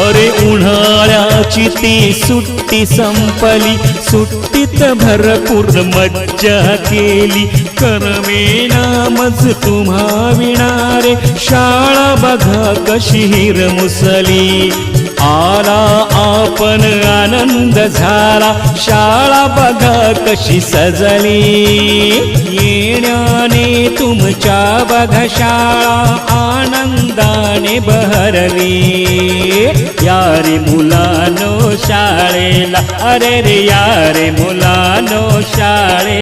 अरे उन्हाळ्याची ती सुट्टी संपली. सुट्टीत भरपूर मज्जा केली. करमेना मज तुम्हा विणारे. शाळा बघा कशी हिर मुसली. आला आपण आनंद झाला. शाळा बघा कशी सजली. येण्याने तुमच्या बघ शाळा आनंदाने बहरली. यारे मुलानो शाळेला. अरे रे यारे मुलानो शाळे